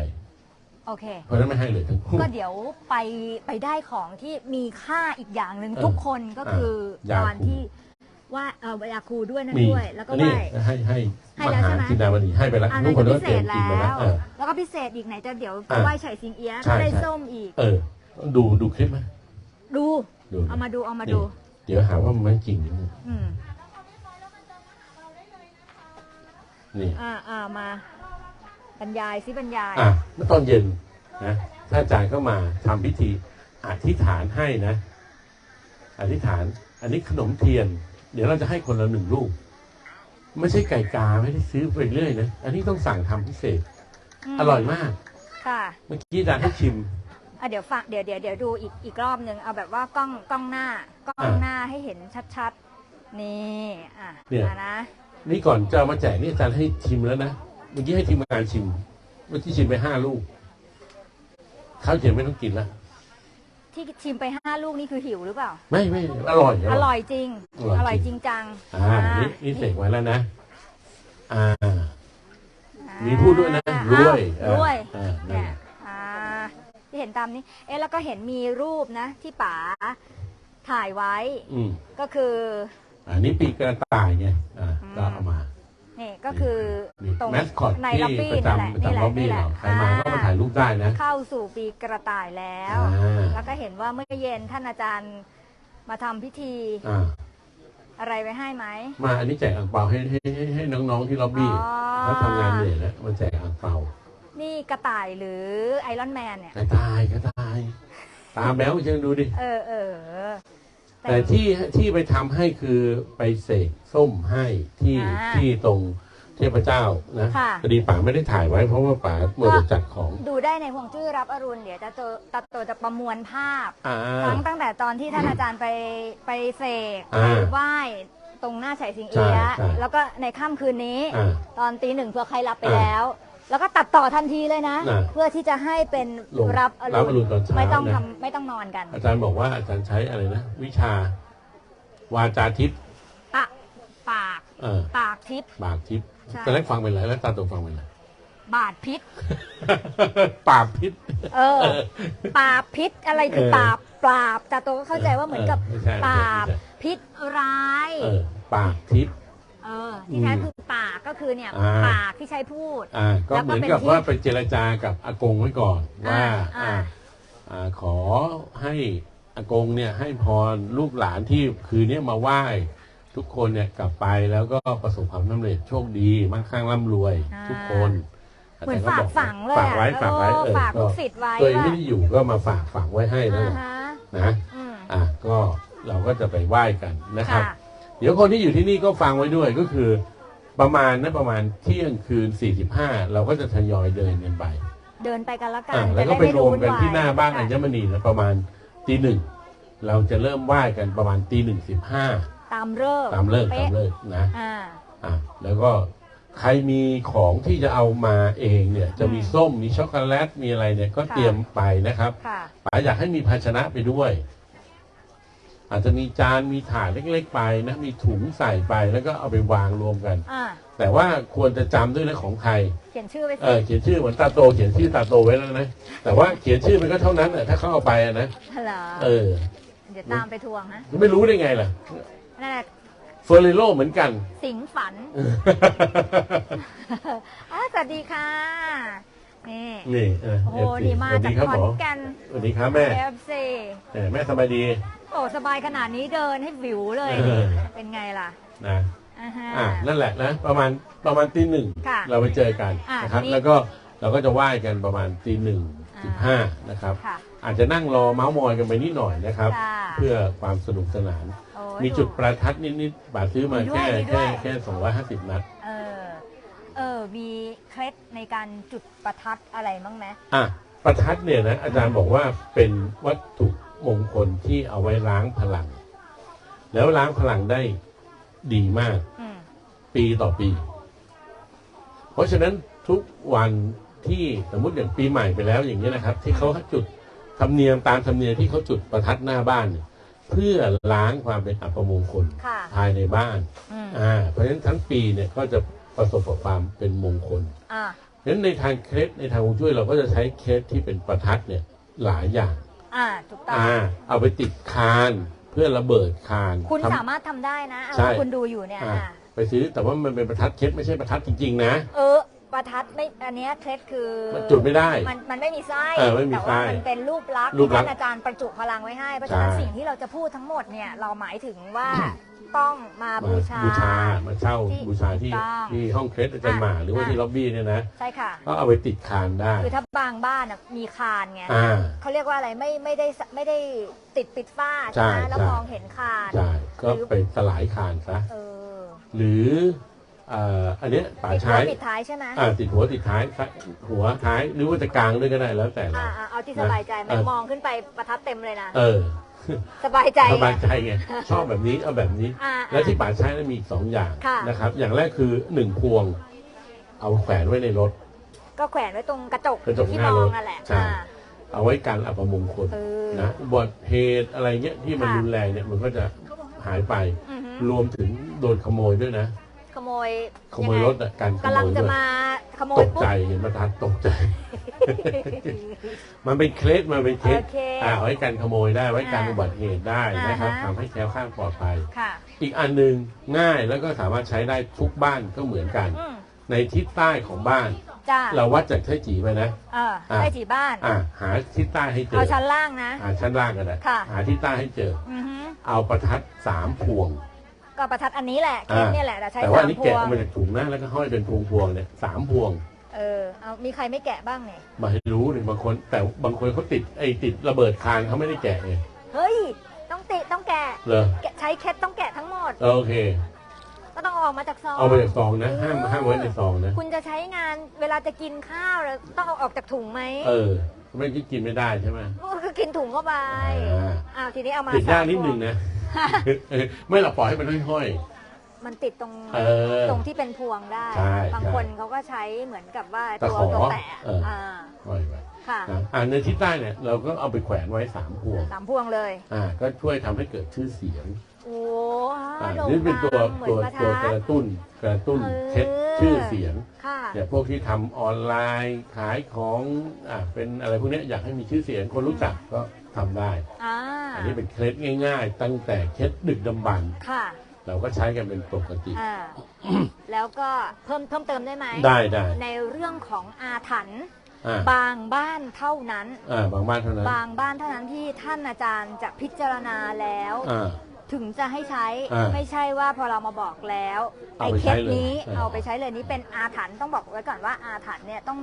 Speaker 1: โอเค
Speaker 2: เพราะฉะนั้นไม่ให้เลยทั้งคู่
Speaker 1: ก็เดี๋ยวไปไปได้ของที่มีค่าอีกอย่างหนึ่ง
Speaker 2: เออ
Speaker 1: ทุกคนก็คือ
Speaker 2: อ่ายา
Speaker 1: ตอน
Speaker 2: คู
Speaker 1: ที่ว่าเออยาคูด้วยนั่น
Speaker 2: มี
Speaker 1: ด้วย แล้วก็
Speaker 2: อัน
Speaker 1: ไห
Speaker 2: นี้
Speaker 1: ว้
Speaker 2: ให้ให้
Speaker 1: ให้
Speaker 2: ม
Speaker 1: แล้ว
Speaker 2: หา
Speaker 1: ใช่ไหม
Speaker 2: จินดามณีให้ไปแล้ว
Speaker 1: อัน
Speaker 2: ทุ
Speaker 1: นั้
Speaker 2: ก
Speaker 1: น
Speaker 2: คน
Speaker 1: ก็
Speaker 2: ก็
Speaker 1: พิ
Speaker 2: เต
Speaker 1: เศ
Speaker 2: รียม
Speaker 1: ษ
Speaker 2: กินไป
Speaker 1: แล้
Speaker 2: แล้ว
Speaker 1: ว
Speaker 2: เออ
Speaker 1: แล้วก็พิเศษอีกไหนจะเดี๋ยว
Speaker 2: อะ
Speaker 1: ไหว้ไฉสิงเอียะ
Speaker 2: ใช่
Speaker 1: ได้
Speaker 2: ใช่
Speaker 1: ส้มอีก
Speaker 2: เออ ดูดูคลิปไหม
Speaker 1: ดู
Speaker 2: ดู
Speaker 1: เอามาดูเอามาดู
Speaker 2: เดี๋ยวหาว่ามันไม่จริง
Speaker 1: อืม
Speaker 2: นี่
Speaker 1: อ่าอ่ามา บรรยายซิบรรยาย
Speaker 2: อะเมื่อตอนเย็นนะถ้าอาจารย์เข้ามาทำพิธีอธิษฐานให้นะ อธิษฐาน อันนี้ขนมเทียน เดี๋ยวเราจะให้คนละหนึ่งลูก ไม่ใช่ไก่กาไม่ได้ซื้อไปเรื่อยนะ อันนี้ต้องสั่งทำพิเศษ
Speaker 1: ม
Speaker 2: อร่อยมาก
Speaker 1: ค่ะ
Speaker 2: เมื่อกี้อาจารย์ให้ชิม
Speaker 1: อะเดี๋ยวฟังเดี๋ยวเดี๋ยวเดี๋ยวดูอีกอีกรอบหนึ่งเอาแบบว่ากล้องกล้องหน้ากล้อง
Speaker 2: อะ
Speaker 1: หน้าให้เห็นชัดๆ นี่ อะ
Speaker 2: เนี่ย
Speaker 1: มานะ
Speaker 2: นี่ก่อนจะเอามาแจกนี่อาจารย์ให้ชิมแล้วนะเมื่อกี้ให้ทีมงานชิม เมื่อกี้ชิมไปห้าลูกข้าวเย็นไม่ต้องกินละ
Speaker 1: ที่ชิมไปห้าลูกนี่คือหิวหรือเปล่า
Speaker 2: ไม่ไม่อร่อย
Speaker 1: อร่อยจริง
Speaker 2: อร่อยจริง
Speaker 1: อร่อยจริงจัง
Speaker 2: อ่า นี่นี่เสกไว้แล้วนะ อ่า มีพูดด้วยนะรวย
Speaker 1: อ้าวรวย
Speaker 2: เออนั่น
Speaker 1: เนี่ย
Speaker 2: แหละ
Speaker 1: อ่าที่เห็นตามนี้ เอ๊ะแล้วก็เห็นมีรูปนะ ที่ป๋าถ่ายไว้
Speaker 2: อืม
Speaker 1: ก็คือ
Speaker 2: อันนี้ปีกระต่ายไงอ่าก็เอามา
Speaker 1: นี่ ก็คือ
Speaker 2: นี่
Speaker 1: ตรง
Speaker 2: แมสคอต
Speaker 1: ใน
Speaker 2: ที่
Speaker 1: ล็อบบี้
Speaker 2: ประ
Speaker 1: นี่แหละ
Speaker 2: จำประ
Speaker 1: นี่แหละนี่แห
Speaker 2: จำล็อบบี้เรา
Speaker 1: ละ
Speaker 2: ใครมาก็มาถ่ายรูปได้นะ
Speaker 1: เข้าสู่ปีกระต่ายแล้ว
Speaker 2: อ่า
Speaker 1: แล้วก็เห็นว่าเมื่อเย็นท่านอาจารย์มาทำพิธี
Speaker 2: อ่า
Speaker 1: อะไรไว้ให้ไหม
Speaker 2: มาอันนี้แจกอ่างเปาให้ให้ให้ให้น้องๆที่ล็อบบี้
Speaker 1: อ๋อ
Speaker 2: เขาทำงานเหนื่อยแล้วมาแจกอ่างเปา
Speaker 1: นี่กระต่ายหรือไอรอนแมนเนี่ย
Speaker 2: กระต่ายกระต่าย ตาแบ้วจังดูดิ
Speaker 1: เออเออ
Speaker 2: แต่ที่ที่ไปทำให้คือไปเสกส้มให้ที่
Speaker 1: อ่า
Speaker 2: ที่ตรง เทพเจ้านะ
Speaker 1: ค่ะ
Speaker 2: พอดีป๋าไม่ได้ถ่ายไว้เพราะว่าป๋าเมื่อจัดของ
Speaker 1: ดูได้ในห่วงจุ้ยรับอรุณเดี๋ยวจะเจอตาโตจะประมวลภาพ
Speaker 2: อ่า
Speaker 1: ทั้งตั้งแต่ตอนที่ท่านอาจารย์ไปไปเสก
Speaker 2: อ่า
Speaker 1: ไปไหว้ตรงหน้าไฉสิงเอียะ
Speaker 2: ใช่ใช่
Speaker 1: แล้วก็ในค่ำคืนนี้
Speaker 2: อ่า
Speaker 1: ตอนตีหนึ่งเพื่อใครรับไป
Speaker 2: อ่า
Speaker 1: แล้ว แล้วก็ตัดต่อทันทีเลยนะ
Speaker 2: น่ะ
Speaker 1: เพื่อที่จะให้เป็น
Speaker 2: ลง
Speaker 1: รับอ
Speaker 2: รับอรุ
Speaker 1: รุ
Speaker 2: ณ
Speaker 1: ณ
Speaker 2: ตอนเช้า
Speaker 1: ไม่ต้อง
Speaker 2: นะ
Speaker 1: ทำไม่ต้องนอนกัน
Speaker 2: อาจารย์บอกว่าอาจารย์ใช้อะไรนะ วิชา วาจาทิพย์
Speaker 1: ปะปาก
Speaker 2: เออ
Speaker 1: ปากทิพย์
Speaker 2: ปากทิพย์
Speaker 1: ใช่
Speaker 2: ตอนแรกฟังเป็นไรแล้วตาโตฟังเป็นไร
Speaker 1: บาดพิษ
Speaker 2: ปากพิษ
Speaker 1: เออ ปราบพิษอะไรคือ
Speaker 2: เออ
Speaker 1: ปราบปราบแต่ตัวก็เข้าใจว่าเหมือนกับ
Speaker 2: เออไม่ใช่
Speaker 1: ปราบ
Speaker 2: ไม่ใช่
Speaker 1: พิษร้าย
Speaker 2: เออปากทิพย์
Speaker 1: เออ ที่แท้
Speaker 2: อืม
Speaker 1: คือปากก็คือเนี่ย
Speaker 2: อ่า
Speaker 1: ปากที่ใช้พูด
Speaker 2: อ่า ก็
Speaker 1: แล้ว
Speaker 2: เห
Speaker 1: ก็
Speaker 2: มือน
Speaker 1: เป็น
Speaker 2: กับ
Speaker 1: ที่
Speaker 2: ว่าไปเจรจากับอากงไว้ก่อนว่า
Speaker 1: อ่า
Speaker 2: อ่าอ่าขอให้อากงเนี่ยให้พรลูกหลานที่คืนนี้มาไหว้ ทุกคนเนี่ยกลับไปแล้วก็ประสบความสำเร็จโชคดีมั่งคั่งร่ำรวย
Speaker 1: อ่า
Speaker 2: ทุกคน
Speaker 1: เหมือน
Speaker 2: แต่
Speaker 1: ฝาก
Speaker 2: บ
Speaker 1: ฝังเลย
Speaker 2: ฝากไว้
Speaker 1: อะ
Speaker 2: ฝากไว้
Speaker 1: เอ
Speaker 2: เอ
Speaker 1: อ
Speaker 2: อ
Speaker 1: ฝาก
Speaker 2: ก็
Speaker 1: ลูกศิษย์ไว้
Speaker 2: ตัวเอง
Speaker 1: ว่า
Speaker 2: ไม่ได้อยู่ก็มาฝากฝังไว้ให้นั่น
Speaker 1: อ่า
Speaker 2: แหละ
Speaker 1: ฮะ
Speaker 2: นะ
Speaker 1: อืม
Speaker 2: อะก็เราก็จะไปไหว้กันนะครับ
Speaker 1: ค่ะ
Speaker 2: เดี๋ยวคนที่อยู่ที่นี่ก็ฟังไว้ด้วยก็คือ ประมาณนะประมาณเที่ยงคืน 45 เราก็จะทยอยเดินกันไป
Speaker 1: เดินไปกันละกัน
Speaker 2: อะแล้วก็
Speaker 1: จะ
Speaker 2: ไป
Speaker 1: ด้
Speaker 2: รวมกันที่หน้าบ้าน
Speaker 1: วุ่
Speaker 2: อั
Speaker 1: วาย
Speaker 2: ญมณีนะประมาณตีหนึ่งเราจะเริ่มไหว้กันประมาณตีหนึ่งสิบห้า
Speaker 1: ตามเลิก
Speaker 2: ตามเลิก
Speaker 1: ป๊ะ
Speaker 2: ตามเลิกนะ
Speaker 1: อ่า
Speaker 2: อะแล้วก็ใครมีของที่จะเอามาเองเนี่ย จะมี
Speaker 1: อืม
Speaker 2: ส้มมีช็อกโกแลตมีอะไรเนี่ยก็
Speaker 1: ค่ะ
Speaker 2: เตรียมไปนะครับ
Speaker 1: ค่ะ
Speaker 2: ป๋าอยากให้มีภาชนะไปด้วย อาจจะมีจานมีถาดเล็กๆไปนะ มีถุงใส่ไปแล้วก็เอาไปวางรวมกัน
Speaker 1: อ่า
Speaker 2: แต่ว่าควรจะจำด้วยนะของใคร
Speaker 1: เขียนชื่อไว้
Speaker 2: เอ
Speaker 1: สิ
Speaker 2: อเขียนชื่อเหมือนตาโต เขียนชื่อตาโตไว้แล้วนะ แต่ว่าเขียนชื่อมันก็เท่านั้นแหละถ้าเขาเอาไปอะนะ
Speaker 1: เหรอ
Speaker 2: เออ
Speaker 1: เดี๋ยวตามไปทวงนะ
Speaker 2: ไม่รู้ได้ไงล่ะ
Speaker 1: นั่นแหละ
Speaker 2: เฟอร์เรโรเหมือนกัน
Speaker 1: สิงฝันอะสวัสดีค่ะ นี่
Speaker 2: นี่เออ
Speaker 1: โอ้โห
Speaker 2: FC
Speaker 1: นี่มา
Speaker 2: สวัส
Speaker 1: จา
Speaker 2: ดี
Speaker 1: ก
Speaker 2: ครับ
Speaker 1: ข
Speaker 2: ห
Speaker 1: อ
Speaker 2: ม
Speaker 1: น
Speaker 2: อ
Speaker 1: แกัน
Speaker 2: สวัสดีครับแม่
Speaker 1: เอฟซี
Speaker 2: เออแม่สบายดี
Speaker 1: โอ้สบายขนาดนี้เดินให้วิวเลย
Speaker 2: เออ
Speaker 1: เป็นไงล่ะ
Speaker 2: นะ
Speaker 1: อ่าฮะ
Speaker 2: อะนั่นแหละนะประมาณประมาณตีหนึ่ง
Speaker 1: ค่ะ
Speaker 2: เราไปเจอกัน
Speaker 1: อะ
Speaker 2: นะครับ
Speaker 1: ทีนี้
Speaker 2: แล้วก็เราก็จะไหว้กันประมาณตีหนึ่งสิบห้านะครับ
Speaker 1: ค่ะ
Speaker 2: อาจจะนั่งรอเมาส์มอยกันไปนิดหน่อยนะครับ
Speaker 1: ค่ะ
Speaker 2: เพื่อความสนุกสนาน
Speaker 1: โอ้ย
Speaker 2: มีจุดประทัดนิดๆบาทซื้อมา
Speaker 1: มีด้วย
Speaker 2: แค่
Speaker 1: มีด้
Speaker 2: แค่
Speaker 1: วย
Speaker 2: แค่สองร้อยห้าสิบนัด
Speaker 1: เออ เออ มีเคล็ดในการจุดประทัดอะไรบ้างไหม
Speaker 2: อะ ประทัดเนี่ยนะอาจารย์บอกว่าเป็นวัตถุมงคลที่เอาไว้ล้างพลัง แล้วล้างพลังได้ดีมาก
Speaker 1: อืม
Speaker 2: ปีต่อปี เพราะฉะนั้นทุกวันที่สมมติอย่างปีใหม่ไปแล้วอย่างนี้ยนะครับ ที่เขาจุดธรรมเนียมตามธรรมเนียมที่เขาจุดประทัดหน้าบ้านเนี่ย เพื่อล้างความเป็นอัปมงคล
Speaker 1: ค่ะ
Speaker 2: ภายในบ้าน
Speaker 1: อืม
Speaker 2: อ่าเพราะฉะนั้นทั้งปีเนี่ยก็จะประสบกับความเป็นมงคล
Speaker 1: อ่า
Speaker 2: เพราะฉะนั้นในทางเคล็ดในทางฮวงจุ้ยเราก็จะใช้เคล็ดที่เป็นประทัดเนี่ยหลายอย่าง
Speaker 1: อ่าถูกต้อง
Speaker 2: อ่าเอาไปติดคานเพื่อระเบิดคาน
Speaker 1: คุณ
Speaker 2: ทำ
Speaker 1: สามารถทำได้นะเอา
Speaker 2: ใช่
Speaker 1: คุณดูอยู่เนี่ย
Speaker 2: อ่า
Speaker 1: อ่า
Speaker 2: ไปซื้อแต่ว่ามันเป็นประทัดเคล็ดไม่ใช่ประทัดจริงๆนะ
Speaker 1: เออ ประทัดไม่อันเนี้ยเคล็ดคือ
Speaker 2: มันจุดไม่ได้
Speaker 1: มันมันไม่มีไส้
Speaker 2: เออไม่มี
Speaker 1: แต่ว่า
Speaker 2: ไส้
Speaker 1: มันเป็นรูปลักษณ์
Speaker 2: รู
Speaker 1: ที่
Speaker 2: ปลักษณ์
Speaker 1: ท่านอาจารย์ประจุพลังไว้ให้เพราะฉะนั้น
Speaker 2: ใช่
Speaker 1: สิ่งที่เราจะพูดทั้งหมดเนี่ยเราหมายถึงว่าต้องมาบูชา
Speaker 2: บูชามาเช่า
Speaker 1: ที่
Speaker 2: บูชาที่
Speaker 1: ถูกต้อง
Speaker 2: ที่ห้องเคล็ดอาจารย์หมาหรือว่า
Speaker 1: อะ
Speaker 2: ที่ล็อบบี้เนี่ยนะ
Speaker 1: ใช่ค่ะ
Speaker 2: ก็เอาไปติดคานได้
Speaker 1: คือถ้าบางบ้านน่ะมีคานไง
Speaker 2: อ่า
Speaker 1: เขาเรียกว่าอะไรไม่ไม่ได้สไม่ได้ติดปิดฝ้า
Speaker 2: ใช่
Speaker 1: ใช่ไหมแล้ว
Speaker 2: ใช่
Speaker 1: มองเห็นคาน
Speaker 2: ใช่ก็ไปสลายคานซะ
Speaker 1: เออ
Speaker 2: หรือเอ่ออันเนี้ยป่า
Speaker 1: ติดหั
Speaker 2: ใช้
Speaker 1: วปิดท้ายใช่ไหม
Speaker 2: อ่าติดหัวติดท้ายหัวท้ายหรือว่าจะกลางด้วยก็ได้แล้วแต่เรา
Speaker 1: อ่าอ่าเอาที่สบายใจไหม
Speaker 2: เออ
Speaker 1: มองขึ้นไปประทับเต็มเลยนะ
Speaker 2: เออ
Speaker 1: สบายใจ
Speaker 2: สบายใจไงชอบแบบนี้เอาแบบนี้
Speaker 1: อ่า
Speaker 2: และที่ป่าใช้นั้นมีอีกสองอย่าง
Speaker 1: ค่ะ
Speaker 2: นะครับ อย่างแรกคือหนึ่งพวง เอาแขวนไว้ในรถ
Speaker 1: ก็แขวนไว้ตรงกระจก
Speaker 2: กระจก
Speaker 1: ที่
Speaker 2: หน้ามร
Speaker 1: อง
Speaker 2: ถ
Speaker 1: นั่นแหละ
Speaker 2: ใช่
Speaker 1: อ่า
Speaker 2: เอาไว้กันอัปมงคล
Speaker 1: เออ
Speaker 2: นะอุบัติเหตุอะไรเงี้ยที่มัน
Speaker 1: ค่ะ
Speaker 2: รุนแรงเนี่ยมันก็จะหายไป
Speaker 1: อือฮึ
Speaker 2: รวมถึงโดนขโมยด้วยนะ
Speaker 1: ข โมย
Speaker 2: ขโมยรถอะการข
Speaker 1: กำ
Speaker 2: โม
Speaker 1: ลัง
Speaker 2: ย
Speaker 1: จะ
Speaker 2: ด้วย
Speaker 1: มาขโม
Speaker 2: ต
Speaker 1: ย
Speaker 2: ก
Speaker 1: ปุ๊บ
Speaker 2: ใจเห็นประทัดตกใจ มันเป็นเคล็ดมันเป็นเคล็ด
Speaker 1: โอเค
Speaker 2: อ่าไว้กันขโมยได้ไว้กัน
Speaker 1: อ่า
Speaker 2: อุบัติเหตุได้นะครับ
Speaker 1: อ่าฮะ
Speaker 2: ทำให้แคล้วคลาดปลอดภัย
Speaker 1: ค่ะ
Speaker 2: อีกอันหนึ่งง่ายแล้วก็สามารถใช้ได้ทุกบ้านก็เหมือนกัน
Speaker 1: อืม
Speaker 2: ในทิศใต้ของบ้าน
Speaker 1: จ้า
Speaker 2: เราวัดจากไทจีไปนะ
Speaker 1: เออ
Speaker 2: อะ
Speaker 1: ได้จีบ้าน
Speaker 2: อ่าหาทิศใต้ให้เจ
Speaker 1: เอา
Speaker 2: อ
Speaker 1: ชั้นล่างนะ
Speaker 2: หาชั้นล่างกันนะ
Speaker 1: ค่ะ
Speaker 2: หาทิศใต้ให้เจอ
Speaker 1: อือฮึ
Speaker 2: เอาประทัดสามพวง
Speaker 1: ก็ประทัดอันนี้แหละเคส
Speaker 2: อ่า
Speaker 1: เนี่ยแหละแต่ใช้
Speaker 2: แต่ว่า
Speaker 1: สา
Speaker 2: อัน
Speaker 1: ม
Speaker 2: นี้
Speaker 1: พว
Speaker 2: แกะ
Speaker 1: ง
Speaker 2: ออกมาจากถุงนะแล้วก็ห้อยเป็นพวงพวงๆเนี่ยสามพวง
Speaker 1: เออเอามีใครไม่แกะบ้างเนี่ย
Speaker 2: มาให้รู้เลยบางคน แต่บางคนเขาติดไอ้ติดระเบิดคานเขาไม่ได้แกะไง
Speaker 1: เฮ้ย ต้องติต้องแกะ
Speaker 2: เหรอ
Speaker 1: แกะใช้เคสต้องแกะทั้งหมด
Speaker 2: โอเค
Speaker 1: ก็ต้องเอาออกมาจากซอง
Speaker 2: เอาไปจากซองนะห้ามห้ามไว้ในซองนะ
Speaker 1: คุณจะใช้งานเวลาจะกินข้าวแล้วต้องเอาออกจากถุงไหม
Speaker 2: เออ ไม่งั้นกินไม่ได้ใช่ไหม
Speaker 1: ก็คือกินถุงเข้าไป
Speaker 2: อ่า
Speaker 1: อ้าวทีนี้เอามา
Speaker 2: ติดยาก
Speaker 1: สม
Speaker 2: นิดนึง
Speaker 1: พว
Speaker 2: นะเออไม่หรอกปล่อยให้มันห้อย
Speaker 1: มันติดตรง
Speaker 2: เออ
Speaker 1: ตรงที่เป็นพวงได้
Speaker 2: ใช่
Speaker 1: บาง
Speaker 2: ใช่
Speaker 1: คนเขาก็ใช้เหมือนกับว่า
Speaker 2: ตะ
Speaker 1: ตัว
Speaker 2: ขอ
Speaker 1: ตัวแปะ
Speaker 2: เอออ่
Speaker 1: อ่า
Speaker 2: ๆห้อยไว้
Speaker 1: ค่ะ
Speaker 2: นะอ่าในทิศใต้เนี่ยเราก็เอาไปแขวนไว้สามพวง
Speaker 1: สามพวงเลย
Speaker 2: อ่า ก็ช่วยทำให้เกิดชื่อเสียง
Speaker 1: โอ้
Speaker 2: อ่า
Speaker 1: โด่ง
Speaker 2: นี่เป็นตัว
Speaker 1: ดังเหมือ
Speaker 2: ตัวน
Speaker 1: ประ
Speaker 2: ตัว
Speaker 1: ทั
Speaker 2: ก
Speaker 1: ด
Speaker 2: ระตุ้นกระตุ้น
Speaker 1: เออ
Speaker 2: เช็ดชื่อเสียง
Speaker 1: ค่ะ
Speaker 2: เนี่ยพวกที่ทำออนไลน์ขายของอ่าเป็นอะไรพวกเนี้ยอยากให้มีชื่อเสียงคนรู้จักก็ทำได้
Speaker 1: อ่า
Speaker 2: อันนี้เป็นเคล็ดง่าย ๆ ตั้งแต่เคล็ดดึกดำบรรพ์
Speaker 1: ค่ะ
Speaker 2: เราก็ใช้กันเป็นปกติ
Speaker 1: อ่า แล้วก็เพิ่มเพิ่มเติมได้ไหม
Speaker 2: ได้ได้
Speaker 1: ในเรื่องของอาถรรพ์
Speaker 2: อ่า
Speaker 1: บางบ้านเท่านั้น
Speaker 2: อ่าบางบ้านเท่านั้น
Speaker 1: บางบ้านเท่านั้นที่ท่านอาจารย์จะพิจารณาแล้ว
Speaker 2: อ่า
Speaker 1: ถึงจะให้ใช้
Speaker 2: อ่า
Speaker 1: ไม่ใช่ว่าพอเรามาบอกแล้ว
Speaker 2: เอา
Speaker 1: ไอ้
Speaker 2: ไป
Speaker 1: เค
Speaker 2: ใช้
Speaker 1: ส
Speaker 2: เลย
Speaker 1: นี้
Speaker 2: เออ
Speaker 1: เอาไปใช้เลยนี่เป็นอาถรรพ์ต้องบอกไว้ก่อนว่าอาถรรพ์เนี่ยต้อง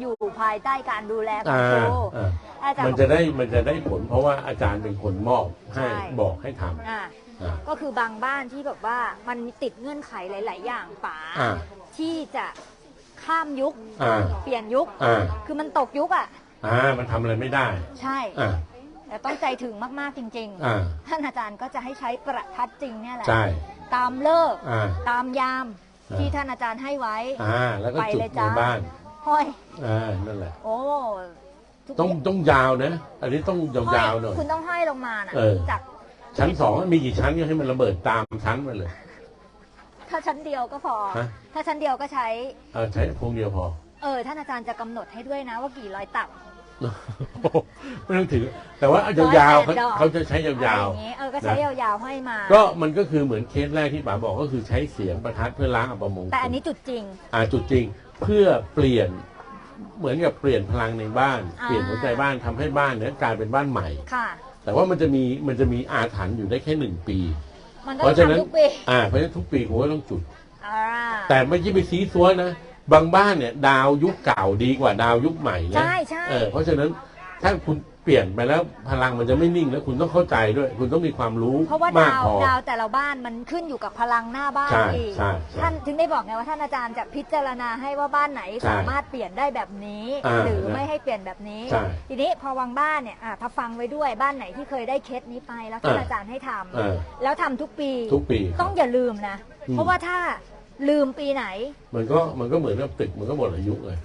Speaker 1: อยู่ภายใต้การดูแลของ
Speaker 2: อ่า
Speaker 1: ครู
Speaker 2: อ่า
Speaker 1: อาจารย์
Speaker 2: มันจะได้มันจะได้ผลเพราะว่าอาจารย์เป็นคนมอบให้
Speaker 1: ใช่
Speaker 2: บอกให้ทำ
Speaker 1: อ่า
Speaker 2: อ่า
Speaker 1: ก็คือบางบ้านที่แบบว่ามันมีติดเงื่อนไขหลาย ๆ อย่างป๋า
Speaker 2: อ่า
Speaker 1: ที่จะข้ามยุค
Speaker 2: อ่า
Speaker 1: เปลี่ยนยุค
Speaker 2: อ่า
Speaker 1: คือมันตกยุคอะ
Speaker 2: อ่ามันทำอะไรไม่ได้
Speaker 1: ใช่
Speaker 2: อ่า
Speaker 1: แต่ต้องใจถึงมากๆจริง
Speaker 2: อ่า
Speaker 1: ๆ ท่านอาจารย์ก็จะให้ใช้ประทัดจริงเนี่ยแหละ
Speaker 2: ใช่
Speaker 1: ตามเลิก
Speaker 2: อ่า
Speaker 1: ตามยาม
Speaker 2: อ่า
Speaker 1: ที่ท่านอาจารย์ให้ไว้
Speaker 2: อ่า แล้วก็
Speaker 1: ไป
Speaker 2: จุด
Speaker 1: เลย
Speaker 2: ใน
Speaker 1: จ้า
Speaker 2: บ้าน
Speaker 1: ห้อย
Speaker 2: อ่า นั่นแหละ
Speaker 1: โอ้ทุก
Speaker 2: ต้อง
Speaker 1: ย่า
Speaker 2: ต้องยาวนะ อันนี้ต้อง
Speaker 1: ห้อย
Speaker 2: ยาวๆหน่อย
Speaker 1: คุณต้องห้อยลงมานะ
Speaker 2: เออ
Speaker 1: จาก
Speaker 2: ชั้นสองมีกี่ชั้นก็ให้มันระเบิดตามชั้นไปเลย
Speaker 1: ถ้าชั้นเดียวก็พอ
Speaker 2: ฮะ
Speaker 1: ถ้าชั้นเดียวก็ใช้
Speaker 2: เออใช้พวงเดียวพอ
Speaker 1: เออท่านอาจารย์จะกำหนดให้ด้วยนะว่ากี่ร้อยตับ
Speaker 2: ไม่ต้องถือ แต่ว่าเอายาวๆเขา
Speaker 1: ร้อยแปดดอก
Speaker 2: เขาจะใช้
Speaker 1: อะไร
Speaker 2: ยา
Speaker 1: อ
Speaker 2: ว
Speaker 1: ย่างงี้เออก็ใช้ยาวๆห้อยมา
Speaker 2: ๆก็มันก็คือเหมือนเคสแรกที่ป๋าบอกก็คือใช้เสียงประทัดเพื่อล้างอัปมงคล
Speaker 1: แต่อันนี้จุดจริง
Speaker 2: อ่าจุดจริงเพื่อเปลี่ยนเหมือนกับเปลี่ยนพลังในบ้าน
Speaker 1: อ่า
Speaker 2: เปลี่ยนหัวใจบ้านทำให้บ้านเนี้ยกลายเป็นบ้านใหม่
Speaker 1: ค่ะ
Speaker 2: แต่ว่ามันจะมีมันจะมีอาถรรพ์อยู่ได้แค่หนึ่งปี
Speaker 1: มันก็
Speaker 2: เพราะฉะนั้น
Speaker 1: ทำทุกปี
Speaker 2: อ่าเพราะฉะนั้นทุกปีผมก็ต้องจุด
Speaker 1: อ่า
Speaker 2: แต่ไม่ใช่ไปซีซัวนะ บางบ้านเนี่ย ดาวยุคเก่าดีกว่าดาวยุคใหม่นะ
Speaker 1: ใช่ใช่
Speaker 2: เออเพราะฉะนั้นถ้าคุณเปลี่ยนไปแล้วพลังมันจะไม่นิ่งแล้วคุณต้องเข้าใจด้วย คุณต้องมีความรู้
Speaker 1: เพราะว่ามา
Speaker 2: ก
Speaker 1: ดาว
Speaker 2: พอ
Speaker 1: ดาวแต่ละบ้านมันขึ้นอยู่กับพลังหน้าบ้าน
Speaker 2: ใช่
Speaker 1: อีก
Speaker 2: ใช่ใช่
Speaker 1: ท่านถึงได้บอกไงว่าท่านอาจารย์จะพิจารณาให้ว่าบ้านไหน
Speaker 2: ใช่
Speaker 1: สามารถเปลี่ยนได้แบบนี้
Speaker 2: อ่า
Speaker 1: หรือ
Speaker 2: นะ
Speaker 1: ไม่ให้เปลี่ยนแบบนี้
Speaker 2: ใช่
Speaker 1: ทีนี้พอวางบ้านเนี่ยอะถ้าฟังไว้ด้วยบ้านไหนที่เคยได้เคสนี้ไปแล้วท่าน
Speaker 2: อ่า
Speaker 1: อาจารย์ให้ทำ
Speaker 2: เออ
Speaker 1: แล้วทำทุกปี
Speaker 2: ทุกปี
Speaker 1: ต้องอย่าลืมนะ
Speaker 2: อืม
Speaker 1: เพราะว่าถ้า ลืมปีไหน
Speaker 2: มันก็มันก็เหมือนกับตึกมันก็หมดอายุเลย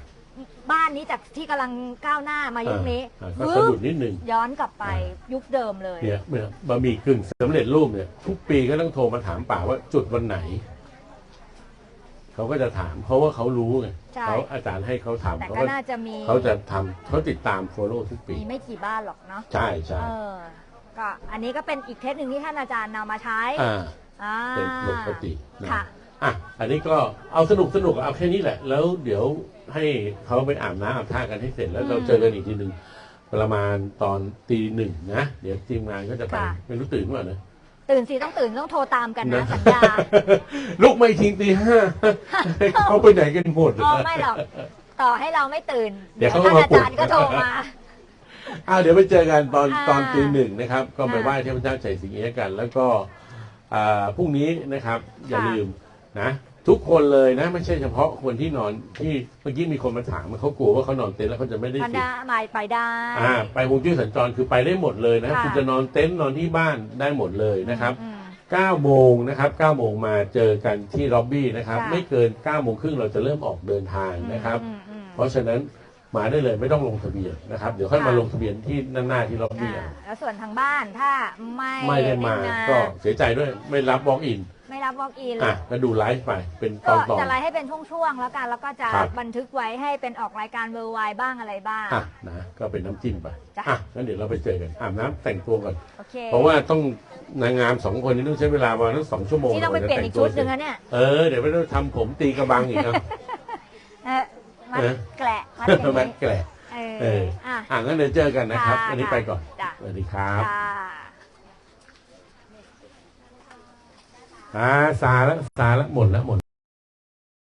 Speaker 1: บ้านนี้จากที่กำลังก้าวหน้ามายุคนี้
Speaker 2: อ่าก็สะดุดนิดนึง
Speaker 1: ย้อนกลับไป
Speaker 2: อ่
Speaker 1: ยุคเดิมเลย
Speaker 2: เนี่ยเนี่ยบะหมี่กึ่งสำเร็จรูปเนี่ย ทุกปีก็ต้องโทรมาถามป่าว่าจุดวันไหน เขาก็จะถาม เพราะว่าเขารู้ไง
Speaker 1: ใช่
Speaker 2: เขาอาจารย์ให้เขาทำ
Speaker 1: แต่
Speaker 2: เขา
Speaker 1: ก็
Speaker 2: ก็
Speaker 1: น่าจะมี
Speaker 2: เขาจะทำเขาติดตามโฟโล่ทุกปี
Speaker 1: มีไม่กี่บ้านหรอกเนาะ
Speaker 2: ใช่ใช่
Speaker 1: เออก็อันนี้ก็เป็นอีกเทคหนึ่งที่ท่านอาจารย์นำมาใช้
Speaker 2: อ่า
Speaker 1: อ่า
Speaker 2: เป็นปกตินะ
Speaker 1: ค่ะ
Speaker 2: อะ อันนี้ก็เอาสนุกสนุกเอาแค่นี้แหละ แล้วเดี๋ยวให้เขาไปอาบน้ำอาบท่ากันให้เสร็จแล้วเราเจอกันอีกทีหนึ่งประมาณตอนตีหนึ่งนะ เดี๋ยวทีมงานก็จะไป
Speaker 1: ค่ะ
Speaker 2: ไม่รู้ตื่นเมื่อไหร่นะ
Speaker 1: ตื่นสิต้องตื่นต้องโทรตามกันนะสัญญา
Speaker 2: ลุกไม่ทิ้งตีห้าเขาไปไหนกันหมด
Speaker 1: อ๋อไม่หรอก ต่อให้เราไม่ตื่น
Speaker 2: เดี๋ยวเขา
Speaker 1: ท่าน
Speaker 2: ก็มา
Speaker 1: อาจารย์
Speaker 2: ปลุก
Speaker 1: ก็โทรมา
Speaker 2: อ้าวเดี๋ยวไปเจอกันตอน
Speaker 1: อ่า
Speaker 2: ตอนตีหนึ่งนะครับ ก็ไป
Speaker 1: อ่า
Speaker 2: ไหว้เทพเจ้าใจสิงเอี้ยกัน แล้วก็อ่าพรุ่งนี้นะครับ อย่า
Speaker 1: ค่ะ
Speaker 2: ลืม นะทุกคนเลยนะ ไม่ใช่เฉพาะคนที่นอนที่เมื่อกี้มีคนมาถามว่าเขากลัวว่าเขานอนเต็นท์แล้วเขาจะไม่ได้
Speaker 1: พัน
Speaker 2: สิท
Speaker 1: ดา
Speaker 2: ธิ์
Speaker 1: หมายไปได้
Speaker 2: อ่าไปฮวงจุ้ยสัญจรคือไปได้หมดเลยนะ
Speaker 1: ค่ะ
Speaker 2: คุณจะนอนเต็นท์นอนที่บ้านได้หมดเลยนะครับ
Speaker 1: อืม
Speaker 2: 9โมงนะครับ9โมงมาเจอกันที่ล็อบบี้นะครับ
Speaker 1: ค่ะ
Speaker 2: ไม่เกิน9โมงครึ่งเราจะเริ่มออกเดินทางนะครับ
Speaker 1: อืมอืม
Speaker 2: เพราะฉะนั้นมาได้เลยไม่ต้องลงทะเบียนนะครับ เดี๋ยวค่อย
Speaker 1: ค่ะ
Speaker 2: มาลงทะเบียนที่หน้าๆที่ล็อบบี้
Speaker 1: อ่า
Speaker 2: เอา
Speaker 1: แล้วส่วนทางบ้านถ้าไม่
Speaker 2: ไม่ได้มา
Speaker 1: เป็นงน
Speaker 2: ก็เสียใจด้วยไม่รับ walk in
Speaker 1: ไม่รับ walk in
Speaker 2: อะก็ดูไลฟ์ไปเป็นต
Speaker 1: ก็
Speaker 2: อนต่อ
Speaker 1: จะไลฟ์ให้เป็นช่วงๆแล้วกันแล้วก็จะ
Speaker 2: ครับ
Speaker 1: บันทึกไว้ให้เป็นออกรายการเวอร์ไวบ้างอะไรบ้าง
Speaker 2: อะนะก็เป็นน้ำจิ้มไป
Speaker 1: จ้ะ
Speaker 2: อะงั้นเดี๋ยวเราไปเจอกันอาบน้ำแต่งตัวก่อน
Speaker 1: โอเค
Speaker 2: เพราะว่าต้องนางงามสองคนนี้ต้องใช้เวลาประมาณสองชั่วโมง
Speaker 1: นี่ต้องไป
Speaker 2: ว่า
Speaker 1: เปลี่ยน
Speaker 2: จะ
Speaker 1: อีก
Speaker 2: แต่
Speaker 1: ชุดหนึ่ง
Speaker 2: เสร็จ
Speaker 1: นะเนี่ย
Speaker 2: เออเดี๋ยวไปต้องทำผมตีกระบังอีกนะ
Speaker 1: เออมัด
Speaker 2: เออ
Speaker 1: แกละมัดอย่าง
Speaker 2: แม่
Speaker 1: นี้
Speaker 2: แกละ
Speaker 1: เอ
Speaker 2: เอ
Speaker 1: อ
Speaker 2: อ
Speaker 1: อะ
Speaker 2: อะงั้นเดี๋ยวเจอกันนะครับ
Speaker 1: ค่ะ
Speaker 2: อันนี้ไปก่อน
Speaker 1: จ้ะ
Speaker 2: สวัสดีครับ
Speaker 1: ค่ะ
Speaker 2: อ่าซาแล้วซาแล้วหมดแล้วหมด